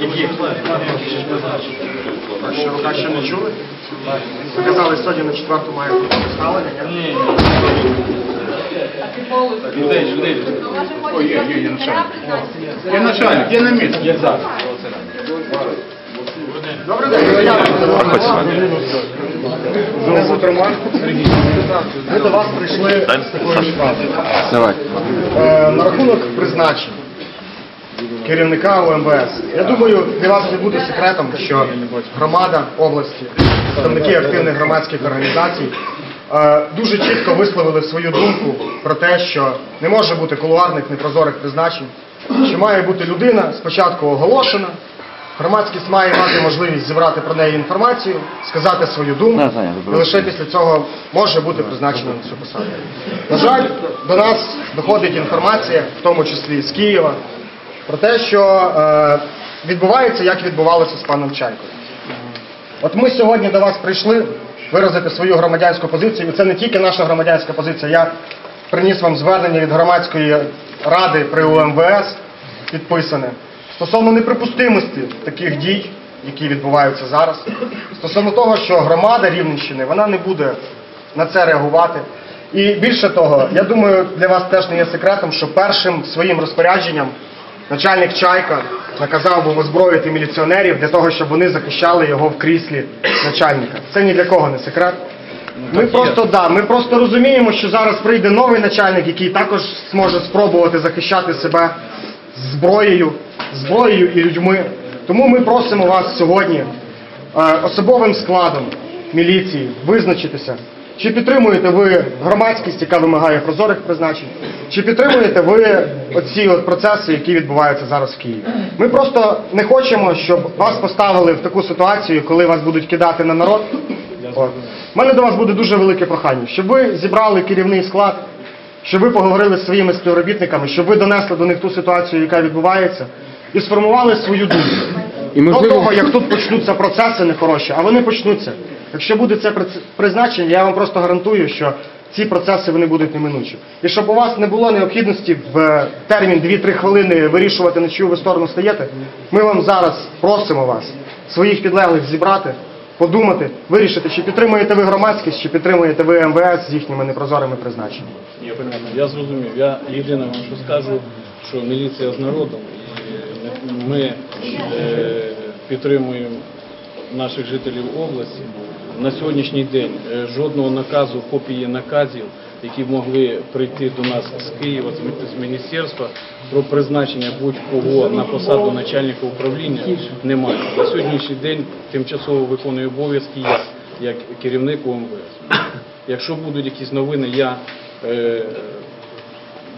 Які? Рука ще не чули? Ви казали, сьогодні на четверту має бути ставлення, ні? Людей, людей. Ой, є, є, є начальник. Є начальник, є на місці. Є зараз. Добрий день, я Мене звуть Роман. Ми до вас прийшли з такою справою. Е, На рахунок призначень керівника УМВС. Я думаю, для вас не буде секретом, що громада області, представники активних громадських організацій е, дуже чітко висловили свою думку про те, що не може бути кулуарних непрозорих призначень, що має бути людина спочатку оголошена, громадськість має мати можливість зібрати про неї інформацію, сказати свою думку, і лише після цього може бути призначена на цю посаду. На жаль, до нас доходить інформація, в тому числі з Києва, про те, що е, відбувається, як відбувалося з паном Чайкою. От ми сьогодні до вас прийшли виразити свою громадянську позицію. І це не тільки наша громадянська позиція. Я приніс вам звернення від громадської ради при УМВС підписане стосовно неприпустимості таких дій, які відбуваються зараз, стосовно того, що громада Рівненщини вона не буде на це реагувати. І більше того, я думаю, для вас теж не є секретом, що першим своїм розпорядженням начальник Чайка наказав був озброїти міліціонерів для того, щоб вони захищали його в кріслі начальника. Це ні для кого не секрет. Ми просто да, ми просто розуміємо, що зараз прийде новий начальник, який також зможе спробувати захищати себе зброєю, зброєю і людьми. Тому ми просимо вас сьогодні е, особовим складом міліції визначитися, чи підтримуєте ви громадськість, яка вимагає прозорих призначень, чи підтримуєте ви оці от процеси, які відбуваються зараз в Києві. Ми просто не хочемо, щоб вас поставили в таку ситуацію, коли вас будуть кидати на народ. От. У мене до вас буде дуже велике прохання, щоб ви зібрали керівний склад, щоб ви поговорили з своїми співробітниками, щоб ви донесли до них ту ситуацію, яка відбувається, і сформували свою думку. І До того, як тут почнуться процеси нехороші, а вони почнуться. Якщо буде це призначення, я вам просто гарантую, що ці процеси вони будуть неминучі. І щоб у вас не було необхідності в е, термін 2-3 хвилини вирішувати, на чию ви сторону стаєте, ми вам зараз просимо вас, своїх підлеглих зібрати, подумати, вирішити, чи підтримуєте ви громадськість, чи підтримуєте ви МВС з їхніми непрозорими призначеннями. Я я зрозумів. Я єдине вам що скажу, що міліція з народом, і ми е, підтримуємо наших жителів області. На сьогоднішній день е, жодного наказу, копії наказів, які могли прийти до нас з Києва, з міністерства про призначення будь-кого на посаду начальника управління немає. На сьогоднішній день тимчасово виконує обов'язки я як керівник УМВС. Якщо будуть якісь новини, я е,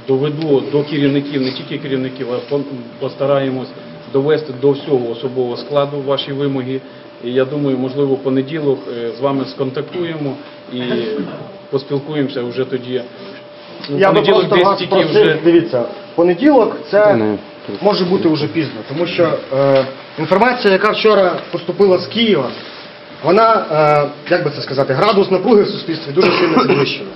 доведу до керівників, не тільки керівників, а постараємось довести до всього особового складу ваші вимоги. І я думаю, можливо, в понеділок е, з вами сконтактуємо і поспілкуємося вже тоді. Ну, Я би просто вас просив, вже дивіться, понеділок це може бути вже пізно, тому що е, інформація, яка вчора поступила з Києва, вона, е, як би це сказати, градус напруги в суспільстві дуже сильно підвищена.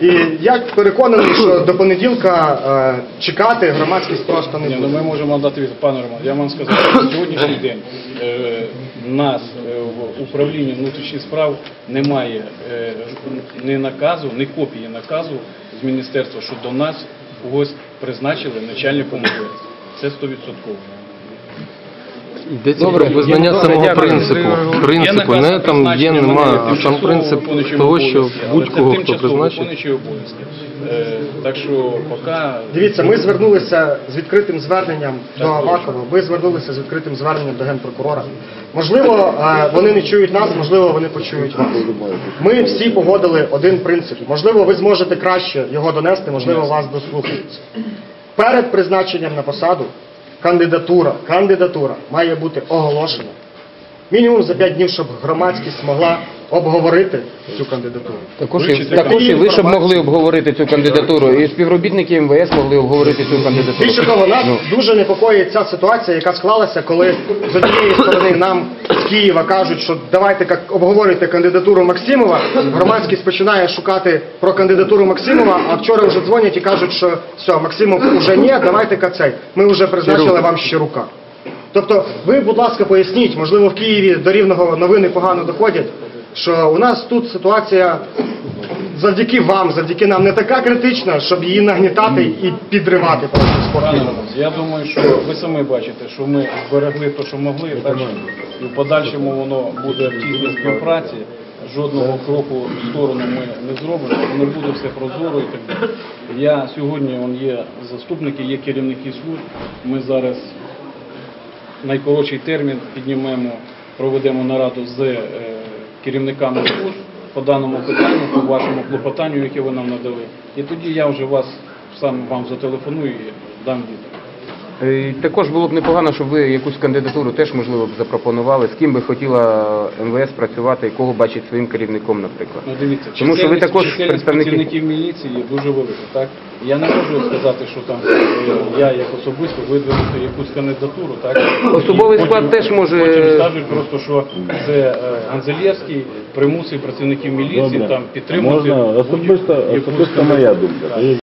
І я переконаний, що до понеділка е, чекати громадськість просто не Ні, ну буде. ми можемо дати відповідь. Пане Роман, я вам сказав, що на сьогоднішній день е, нас е, в управлінні внутрішніх справ немає е, ні наказу, ні копії наказу з міністерства, що до нас когось призначили начальником МВС. Це 100%. Йдеться про визнання самого принципу. Принципу, не там є, призначення нема, а сам принцип того, що будь-кого, хто призначить. обов'язки. Е, Так що поки Дивіться, ми звернулися з відкритим зверненням до Авакова, ви звернулися з відкритим зверненням до генпрокурора. Можливо, е, вони не чують нас, можливо, вони почують вас. Ми всі погодили один принцип. Можливо, ви зможете краще його донести, можливо, вас дослухаються. Перед призначенням на посаду кандидатура, кандидатура має бути оголошена. Мінімум за 5 днів, щоб громадськість могла обговорити цю кандидатуру. Також, і, також і ви, щоб могли обговорити цю кандидатуру, і співробітники МВС могли обговорити цю кандидатуру. Більше того, нас Ну. дуже непокоїть ця ситуація, яка склалася, коли з однієї сторони нам з Києва кажуть, що давайте як обговорюйте кандидатуру Максимова. Громадськість починає шукати про кандидатуру Максимова, а вчора вже дзвонять і кажуть, що все, Максимов уже ні, давайте цей. Ми вже призначили вам Щирука. Тобто, ви, будь ласка, поясніть, можливо, в Києві до рівного новини погано доходять, що у нас тут ситуація завдяки вам, завдяки нам не така критична, щоб її нагнітати і підривати просто. Мороз, я думаю, що ви самі бачите, що ми зберегли те, що могли, і в подальшому воно буде в тісній співпраці. Жодного кроку в сторону ми не зробимо, воно буде все прозоро і так далі. Я сьогодні он є заступники, є керівники служб. Ми зараз найкоротший термін піднімемо, проведемо нараду з е, керівниками служб по даному питанню, по вашому клопотанню, яке ви нам надали. І тоді я вже вас сам вам зателефоную і дам відповідь. Е, Також було б непогано, щоб ви якусь кандидатуру теж, можливо, б запропонували. З ким би хотіла МВС працювати і кого бачить своїм керівником, наприклад. Ну дивіться, Тому що ви також представники- працівників міліції дуже велика, так? Я не можу сказати, що там е, я як особисто видвинути якусь кандидатуру, так? Особовий склад теж може- Потім скажуть просто, що це е, Ганзелєвський примусив працівників міліції там підтримати Можна особисто, особисто моя думка.